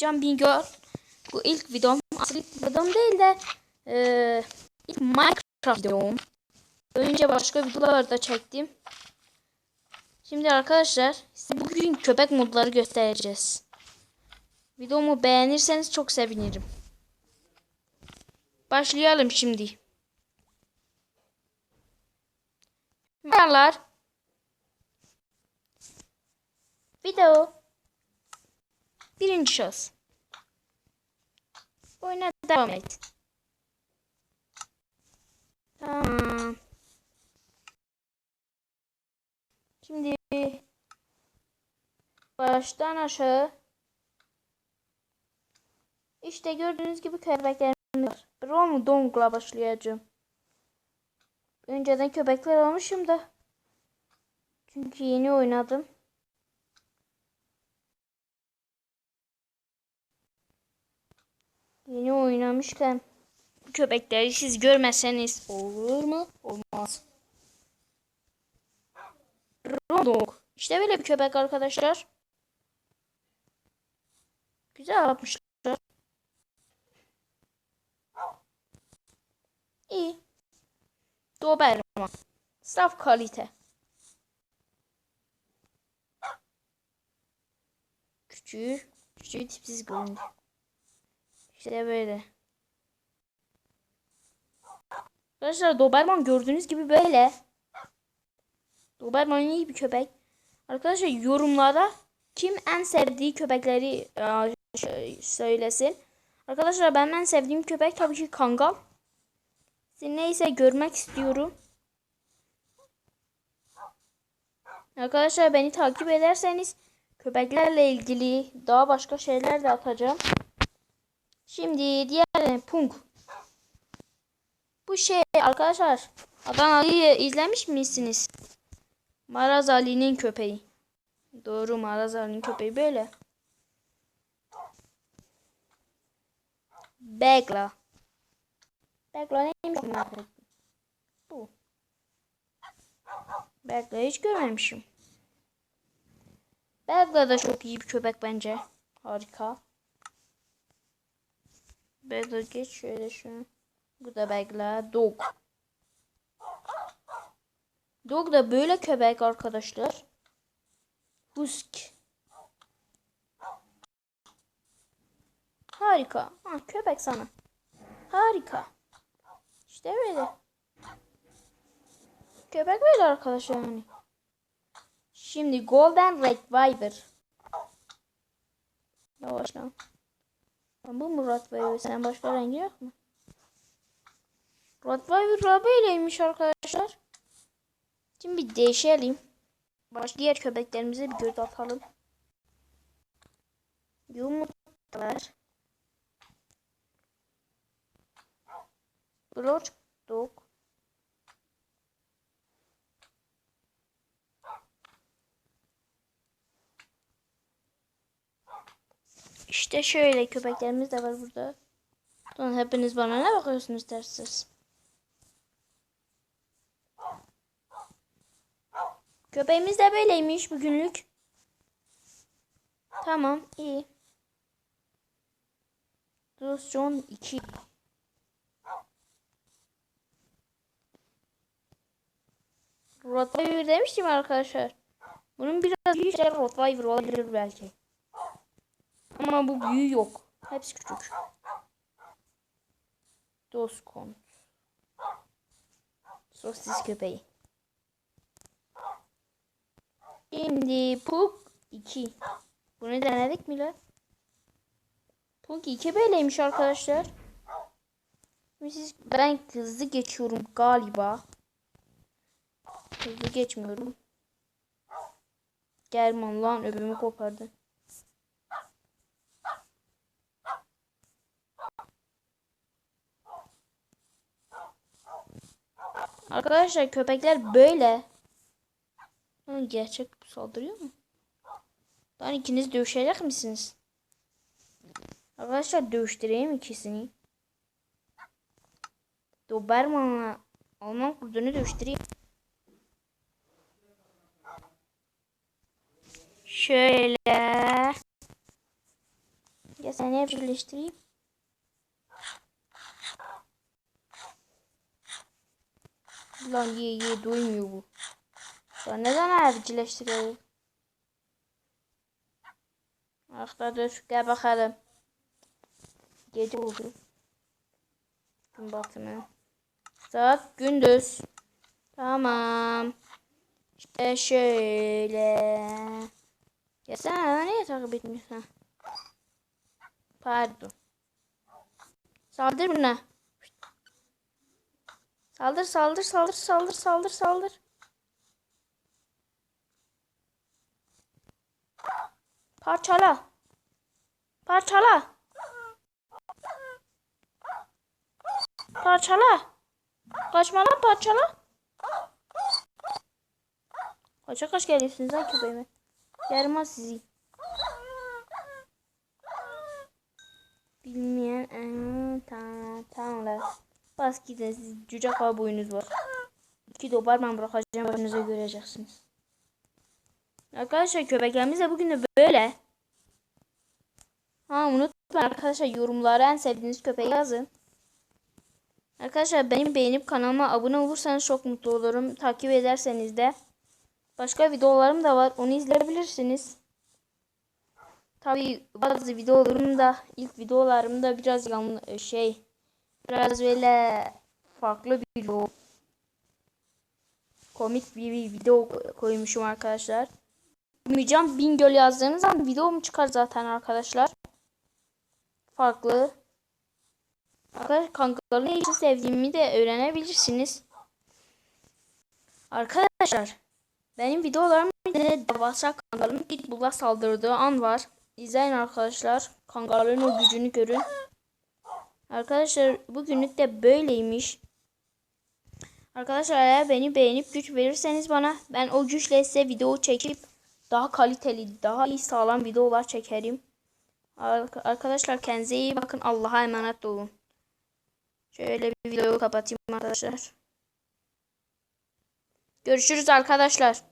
Can Bingöl. Bu ilk videom. Aslında ilk videom değil de e, ilk Minecraft videom. Önce başka videolar da çektim. Şimdi arkadaşlar size bugün köpek modları göstereceğiz. Videomu beğenirseniz çok sevinirim. Başlayalım şimdi. Merhabalar. Video. Birinci şahıs. Oyuna devam et. Tamam. Şimdi baştan aşağı işte gördüğünüz gibi köpeklerimiz var. Rom Dong'la başlayacağım. Önceden köpekler almışım da. Çünkü yeni oynadım. Yeni oynamışken bu köpekleri siz görmeseniz olur mu? Olmaz. Dog. İşte böyle bir köpek arkadaşlar. Güzel yapmışlar. İyi. Doberman. Saf kalite. Küçüğü, küçüğü tipsiz göründü. İşte böyle. Arkadaşlar Doberman gördüğünüz gibi böyle. Doberman iyi bir köpek. Arkadaşlar yorumlara kim en sevdiği köpekleri e, söylesin. Arkadaşlar ben en sevdiğim köpek tabii ki Kangal. Siz neyse görmek istiyorum. Arkadaşlar beni takip ederseniz köpeklerle ilgili daha başka şeyler de atacağım. Şimdi diğer Punk. Bu şey arkadaşlar Adanalı'yı izlemiş misiniz? Maraz Ali'nin köpeği. Doğru Maraz Ali'nin köpeği böyle. Begla. Begla neymiş. Bu. Begla hiç görmemişim. Begla da çok iyi bir köpek bence. Harika. Begla geç şöyle şu. Bu da Begla. Dog. Dog da böyle köpek arkadaşlar. Husk. Harika. Ha, köpek sana. Harika. İşte böyle. Köpek böyle arkadaşlar yani. Şimdi Golden Retriever. Yavaş lan. Bu mu Rottweiler? Sen başka rengi yok mu? Rottweiler böyleymiş arkadaşlar. Şimdi bir değişelim. Baş diğer köpeklerimize bir göz atalım. Yumurtalar. Broch dog. İşte şöyle köpeklerimiz de var burada. Lan hepiniz bana ne bakıyorsunuz dersiniz? Köpeğimiz de böyleymiş bugünlük. Tamam iyi. Dostjon 2. Rottweiler demiştim arkadaşlar. Bunun biraz büyük şey Rottweiler olabilir belki. Ama bu büyüğü yok. Hepsi küçük. Doskon. Sosis köpeği. Şimdi Pug 2. Bunu denedik mi lan? Pug 2 böyleymiş arkadaşlar. Siz, ben hızlı geçiyorum galiba. Hızlı geçmiyorum. German lan öbümü kopardı. Arkadaşlar köpekler böyle. Gerçek saldırıyor mu? Lan ikiniz dövüşecek misiniz? Arkadaşlar dövüştüreyim ikisini. Doberman'la Alman kurdunu dövüştüreyim. Şöyle. Ya seni evcilleştireyim. Lan ye ye doymuyor bu. Ya neden evcilleştiriyor? Akta dur gel bakalım. Gece oldu. Gün batımı. Saat gündüz. Tamam. İşte şöyle. Ya sen niye takip etmiyorsun? Pardon. Saldır buna. Saldır saldır saldır saldır saldır saldır. Parçala. Parçala. Parçala. Kaçma parçala. Kaça kaç geliyorsunuz lan köpeğime? Yarıma sizi. Tamamlar. Bas gidin siz cüce boyunuz var. İki dobar ben bırakacağım önünüze göreceksiniz. Arkadaşlar köpeklerimiz de bugün de böyle. Ha unutmayın arkadaşlar yorumlara en sevdiğiniz köpeği yazın. Arkadaşlar benim beğenip kanalıma abone olursanız çok mutlu olurum. Takip ederseniz de. Başka videolarım da var. Onu izleyebilirsiniz. Tabi bazı videolarım da ilk videolarım da biraz yan şey biraz böyle farklı bir video komik bir, video koymuşum arkadaşlar. Mücan Bingöl yazdığınız zaman videom çıkar zaten arkadaşlar. Farklı. Arkadaşlar kankaları ne için sevdiğimi de öğrenebilirsiniz. Arkadaşlar benim videolarımda devasa kangalın pitbull'a saldırdığı an var. İzleyin arkadaşlar. Kangalın o gücünü görün. Arkadaşlar bugünlük de böyleymiş. Arkadaşlar eğer beni beğenip güç verirseniz bana ben o güçle size video çekip daha kaliteli, daha iyi sağlam videolar çekerim. Arkadaşlar kendinize iyi bakın. Allah'a emanet olun. Şöyle bir videoyu kapatayım arkadaşlar. Görüşürüz arkadaşlar.